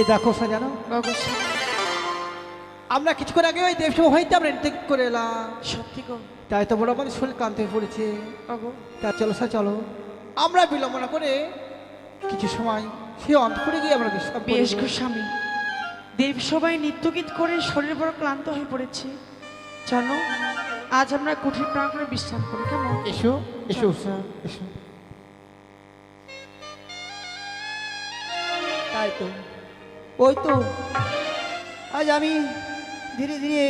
এ দেখো সাজানো। আমরা কিছুক্ষণ আগে ওই দেবসভা হইতে আমরা ইন্টেক করে এলাম। সত্যি গো। তাই তো বড় আমাদের শরীর ক্লান্ত হয়ে পড়েছে। তা চলো স্যার চলো। আমরা বিলম্ব না করে কিছু সময় সে অন্তপুরে গিয়ে আমরা বিশ্রাম বেশ গো স্বামী। দেব সবাই নৃত্যগীত করে শরীর বড় ক্লান্ত হয়ে পড়েছে। চলো আজ আমরা কুঠির প্রাঙ্গণে বিশ্রাম করি কেমন? এসো এসো স্যার এসো। তাই তো ওই তো। আজ আমি ধীরে ধীরে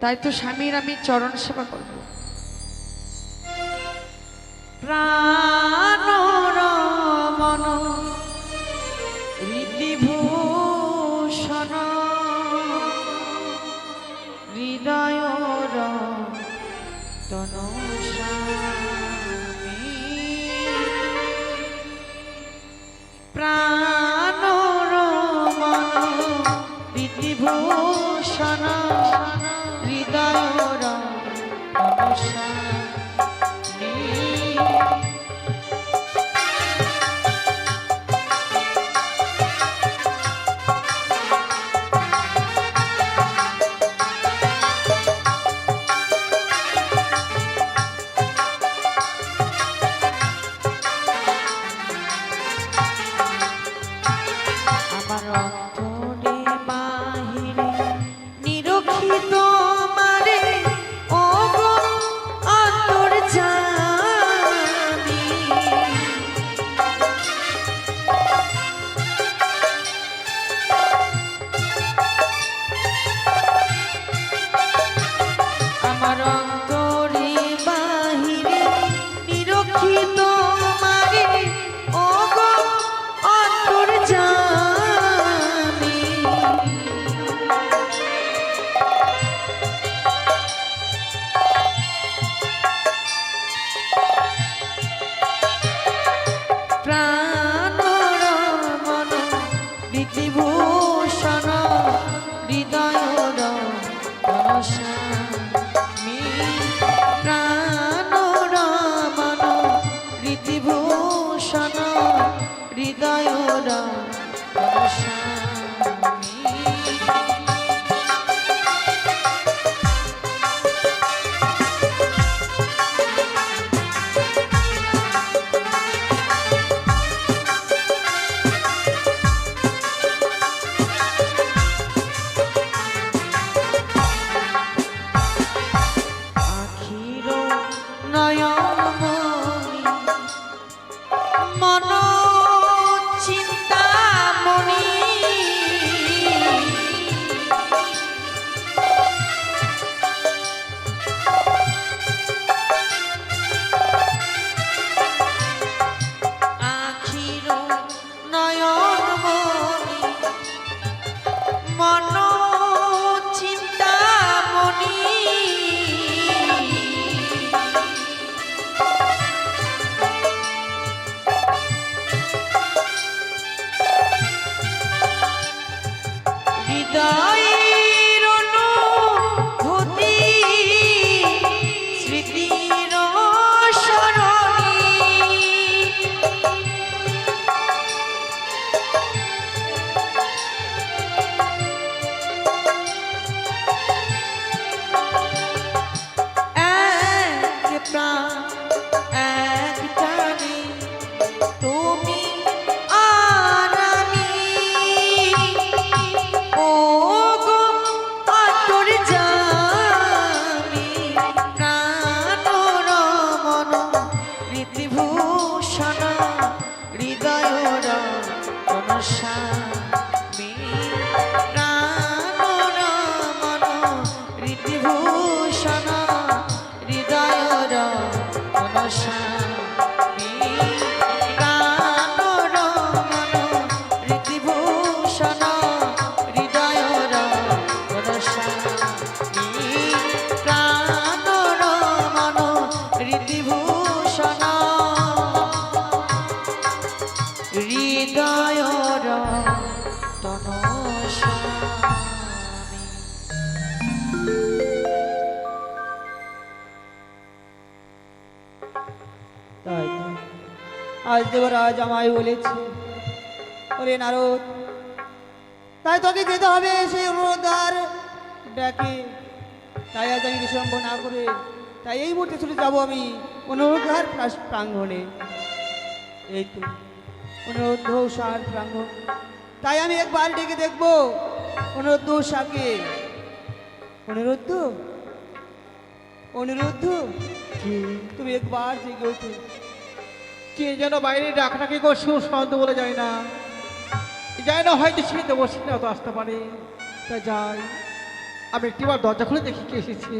তাই তো স্বামীর আমি চরণ সেবা করব। প্রাণ আমার বাসনা। হৃদয় আজ দেবরাজ আমায় বলেছে, ওরে নারদ, তাই তোকে যেতে হবে সেই অনুরোধার ডাকে। তাই আজ আমি বিলম্ব না করে, তাই এই মুহূর্তে চলে যাব আমি। অনুরোধার প্রাঙ্গণে। এই তো অনুরোধ প্রাঙ্গণ। তাই আমি একবার ডেকে দেখব অনুরোধ উষাকে অনুরোধ অনুরোধ তুমি একবার জেগে ওঠো। কে যেন বাইরে ডাকটাকে করছে, ও শান্ত বলে যায় না। যায় না, হয়তো সে দেবসী না তো আসতে পারে। তা যাই, আমি একটিবার দরজা খুলে দেখি কে এসেছে।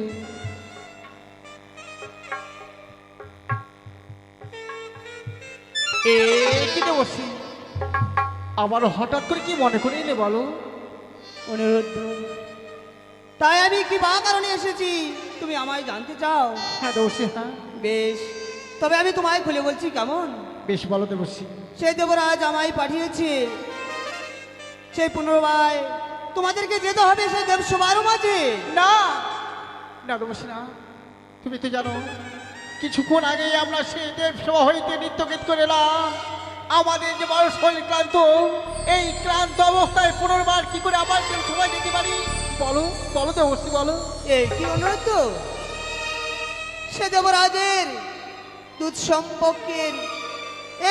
এ কি দেবসী আবার হঠাৎ করে কি মনে করে এলে বলো? অনুরোধ তাই আমি কি বা কারণে এসেছি? তুমি আমায় জানতে চাও। হ্যাঁ দেবসী হ্যাঁ। বেশ। তবে আমি তোমায় খুলে বলছি কেমন? বেশ বলো দেবসী সেই দেবরাজ আমায় পাঠিয়েছে। সেই পুনর্বায় তোমাদেরকে যেতে হবে সেই দেব সবার মাঝে। না! না দেবসী না। তুমি তো জানো কিছুক্ষণ আগে আমরা সেই দেব সভা হইতে নৃত্য গীত করে এলাম আমাদের যে বড় শরীর ক্লান্ত এই ক্লান্ত অবস্থায় পুনর্বার কি করে আবার কেউ সময় যেতে পারি? বলো বলো তো অবশ্যই বলো। এই কি অনুরোধ তো? সে দেবরাজের দুধ সম্পর্কের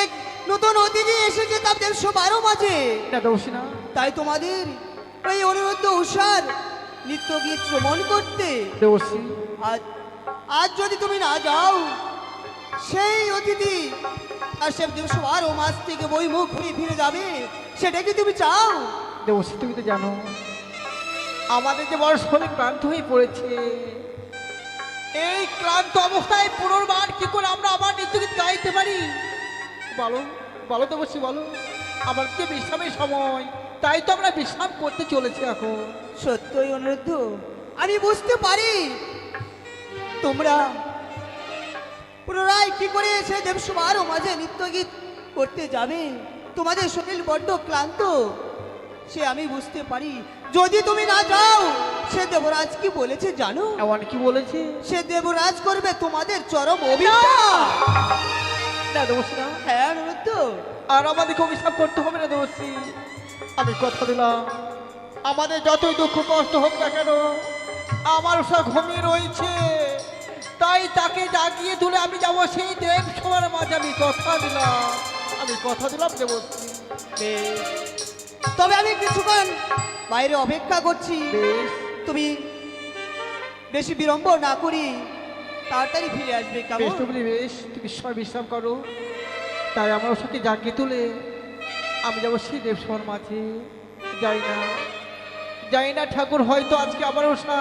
এক নতুন অতিথি এসেছে তার দেব বারো মাঝে না। তাই তোমাদের এই অনুরোধ উষার নিত্য গীত শ্রমণ করতে। দেবসী আজ আজ যদি তুমি না যাও সেই অতিথি আর সে দিবস আরও মাস থেকে বই মুখ ঘুরে ফিরে যাবে সেটা কি তুমি চাও। দেবসী তুমি তো জানো আমাদের যে বড় শরীর ক্লান্ত হয়ে পড়েছে। এই ক্লান্ত অবস্থায় পুনর্বার কি করে আমরা আবার নৃত্য গীত গাইতে পারি? বলো বলো দেবসী বলো। আমার যে বিশ্রামের সময় তাই তো আমরা বিশ্রাম করতে চলেছি এখন। সত্যই অনুরোধ আমি বুঝতে পারি তোমরা। পুনরায় কি করে সে দেবসভার মাঝে নৃত্য গীত করতে যাবে তোমাদের শরীর বড্ড ক্লান্ত। সে আমি বুঝতে পারি। যদি তুমি না যাও সে দেবরাজ কি বলেছে জানো? এমন কি বলেছে? সে দেবরাজ করবে তোমাদের চরম অভিশাপ। হ্যাঁ অনুরোধ আর আমাদেরকে অভিশাপ করতে হবে না দেবশ্রী। আমি কথা দিলাম। আমাদের যতই দুঃখ কষ্ট হোক না কেন আমার সব ঘুমিয়ে রয়েছে। তাই তাকে জাগিয়ে তুলে আমি যাব সেই দেব সবার মাঝে আমি কথা দিলাম। আমি কথা দিলাম দেবশ্রী তবে আমি কিছুক্ষণ বাইরে অপেক্ষা করছি। তুমি বেশি বিলম্ব না করি তাড়াতাড়ি ফিরে আসবে বেশ তুমি বেশ তুমি সময় বিশ্রাম করো। তাই আমার সাথে জাগিয়ে তুলে আমি যাব সেই দেব সবার মাঝে। যাই না যাই না ঠাকুর হয়তো আজকে আমার ওষা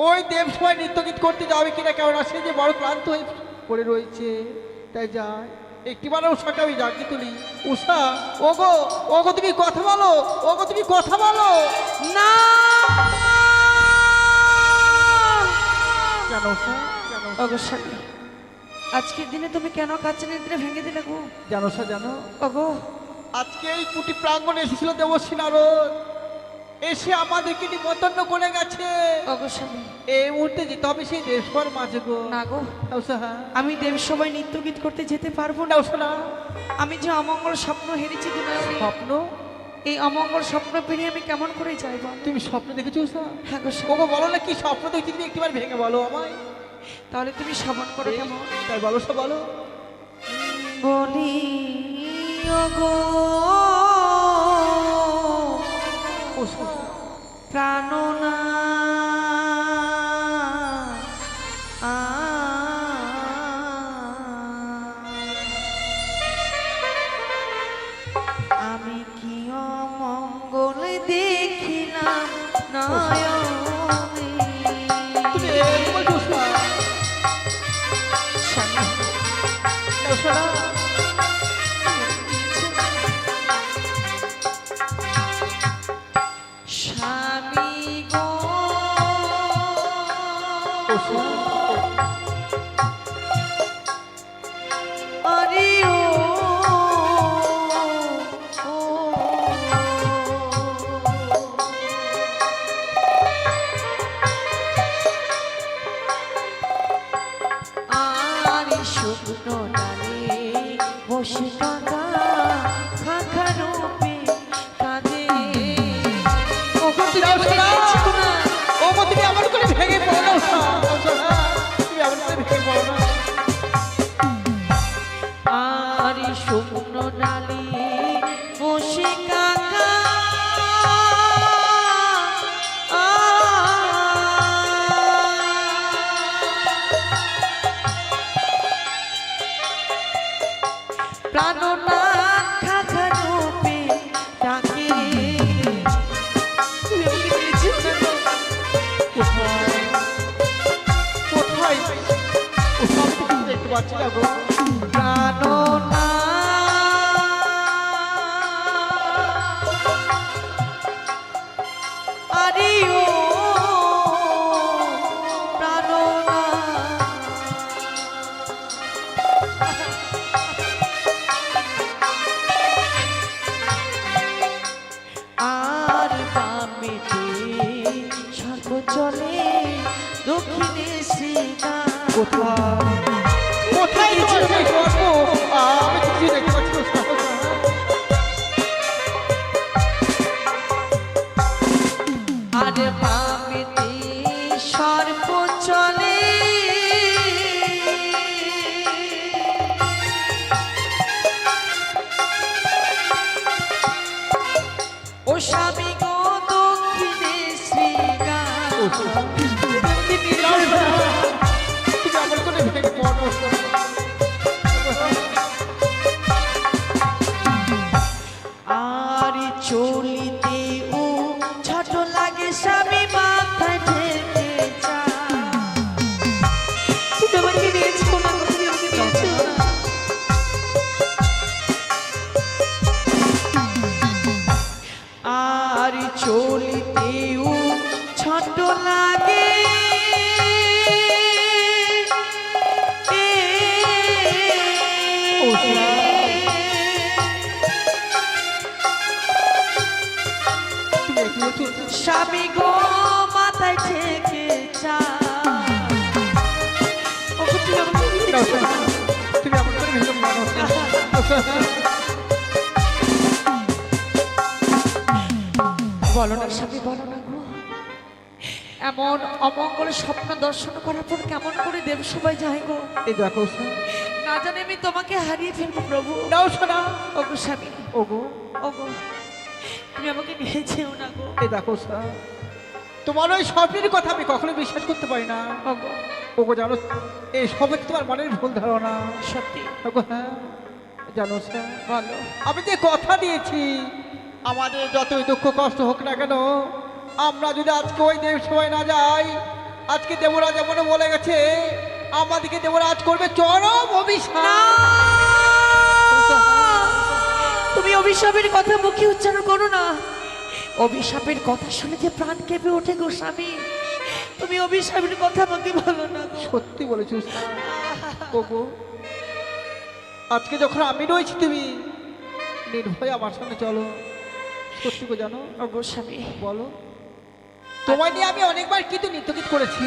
ওই দেব সবাই নৃত্য গীত করতে যাবে কিনা কেননা সে যে বড় ক্লান্ত হয়ে পড়ে রয়েছে। তাই যাই। একটিবার উষাকে আমি জাগিয়ে তুলি। উষা ওগো ওগো তুমি কথা বলো ওগো তুমি কথা বলো। না! কেন উষা? কেন অবশ্যই আজকের দিনে তুমি কেন কাছে নিদ্রে ভেঙে দিলে গো? জানো উষা জানো। ওগো। আজকে এই কুটি প্রাঙ্গণে এসেছিল দেবশ্রী নারদ। এসে আমাদেরকে নিমন্ত্রণ করে গেছে। এই মুহূর্তে যেতে হবে সেই দেশপর মাঝে গো। না গো। আমি দেব সবাই নৃত্য গীত করতে যেতে পারব না। নাউসা না আমি যে অমঙ্গল স্বপ্ন হেরেছি স্বপ্ন? এই অমঙ্গল স্বপ্ন পেরিয়ে আমি কেমন করে যাইব? তুমি স্বপ্ন দেখেছ? হ্যাঁ গো বলো না কি স্বপ্ন দেখছি তুমি একটিবার ভেঙে বলো আমায়। তাহলে তুমি শ্রবণ করো কেমন? তাই বলো সব বলো। বলি প্রাণনা শুকনো ডালে বসে কাঁদা প্রাণনাথ খাখা রূপে ডাকে? কোথায় কোথায় দেখতে পাচ্ছি না গো কোথায় বলো না স্বামী বলো না গো। এমন অমঙ্গল স্বপ্ন দর্শন করার পর কেমন করে দেব সবাই যায় গো। এই দেখো না জানি আমি তোমাকে হারিয়ে ফেলব প্রভু। নাও সোনা। ওগো স্বামী ওগো ওগো তুমি আমাকে নিয়ে যেও না গো। এই দেখো স্যার তোমার ওই স্বপ্নের কথা আমি কখনো বিশ্বাস করতে পারি না। ওগো ওগো জানো এই সবে তোমার মনের ভুল ধারণা? সত্যি। ওগো হ্যাঁ জানো স্যার বলো। আমি যে কথা দিয়েছি আমাদের যতই দুঃখ কষ্ট হোক না কেন আমরা যদি আজকে ওই দেব সময় না যাই আজকে দেবরাজ যেমন বলে গেছে আমাদেরকে দেবরাজ করবে চরম অভিশাপ। তুমি অভিশাপের কথা মুখে উচ্চারণ করো না। অভিশাপের কথা শুনে যে প্রাণ কেঁপে ওঠে গো স্বামী তুমি অভিশাপের কথা আমাকে বলো না সত্যি বলেছ ওগো আজকে যখন আমি রয়েছি তুমি নির্ভয় আমার সঙ্গে চলো। সত্যি জানো? ওগো স্বামী বলো। তোমায় নিয়ে আমি অনেকবার কিন্তু নৃত্যগীত করেছি।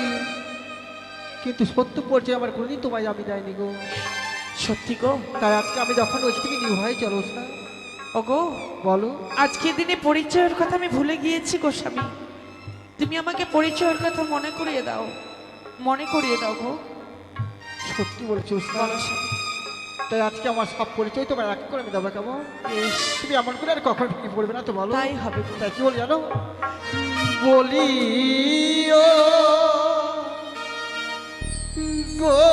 কিন্তু সত্য পর্যায়ে আমার কোনোদিন তোমায় আমি যাইনি গো। সত্যি গো? তাই আজকে আমি যখন রয়েছি তুমি নির্ভয় চলো স্যার ওগো বলো। আজকে দিনে পরিচয়ের কথা আমি ভুলে গিয়েছি গো স্বামী তুমি আমাকে পরিচয়ের কথা মনে করিয়ে দাও। মনে করিয়ে দাও গো। সত্যি বলেছ বলো স্বামী। তাই আজকে আমার সব পরিচয় তোমার এক করে আমি দেবো কেমন? তুমি এমন করে আর কখন ভেঙে পড়বে না তো বলো। তাই হবে। তাই কি বলি জানো? বলি ও গো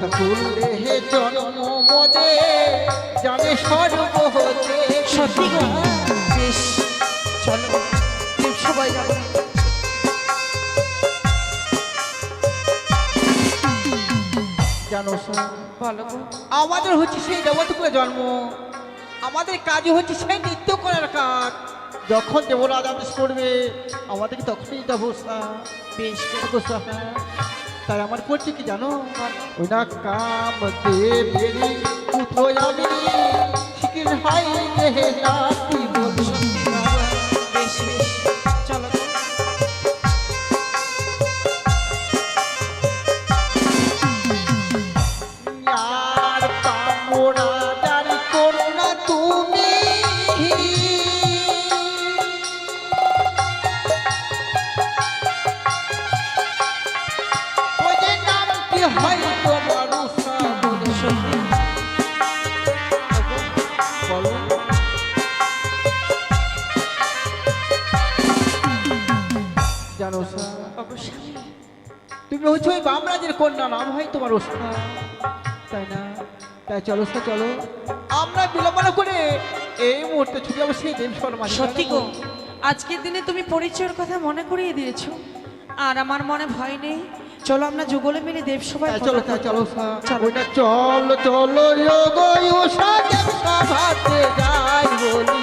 কথা তুললে হে জন্ম মদে জানে বেশ চলো সবাই জানো বলো আমাদের হচ্ছে সেই দেবতাকুলে জন্ম আমাদের কাজই হচ্ছে সেই নৃত্য করার কাজ যখন দেবরাজ আদেশ করবে আমাদেরকে তখনই স্যার বেশ। দেখো স্যার, তাই আমার করছে কি জানো? ওই না কাম দেবেরি পুত্র আমি। শিখির হাই বলি বেশ বেশ। তুমি হচ্ছে ওই বামরাজের কন্যা নাম হয় তোমার ওষ্ঠা তাই না? তাই চলো সে চলো। আমরা বিলম্বনা করে এই মুহূর্তে ছুটে যাব সেই দেব শর্মা। সত্যি গো আজকের দিনে তুমি পরিচয়ের কথা মনে করিয়ে দিয়েছ। আর আমার মনে ভয় নেই। চলো আমরা যুগলে মিলে দেব সবাই চলো চলো। ওইটা চলো চলো যোগ সভাতে যাই বলি।